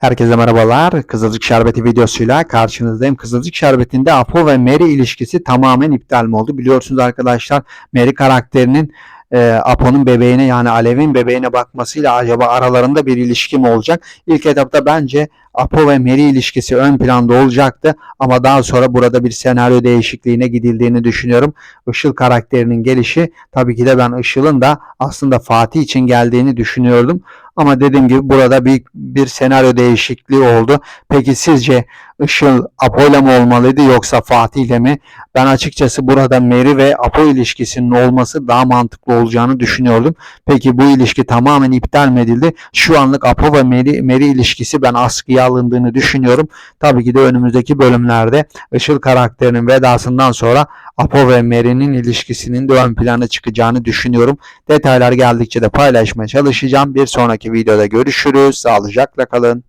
Herkese merhabalar. Kızılcık Şerbeti videosuyla karşınızdayım. Kızılcık Şerbeti'nde Apo ve Mary ilişkisi tamamen iptal mi oldu? Biliyorsunuz arkadaşlar Mary karakterinin e, Apo'nun bebeğine yani Alev'in bebeğine bakmasıyla acaba aralarında bir ilişki mi olacak? İlk etapta bence Apo ve Mary ilişkisi ön planda olacaktı ama daha sonra burada bir senaryo değişikliğine gidildiğini düşünüyorum. Işıl karakterinin gelişi tabii ki de ben Işıl'ın da aslında Fatih için geldiğini düşünüyordum. Ama dediğim gibi burada bir, bir senaryo değişikliği oldu. Peki sizce Işıl Apo'yla mı olmalıydı yoksa Fatih'le mi? Ben açıkçası burada Mary ve Apo ilişkisinin olması daha mantıklı olacağını düşünüyordum. Peki bu ilişki tamamen iptal mi edildi? Şu anlık Apo ve Mary, Mary ilişkisi ben askıya alındığını düşünüyorum. Tabii ki de önümüzdeki bölümlerde Işıl karakterinin vedasından sonra Apo ve Mary'nin ilişkisinin de ön plana çıkacağını düşünüyorum. Detaylar geldikçe de paylaşmaya çalışacağım. Bir videoda görüşürüz. Sağlıcakla kalın.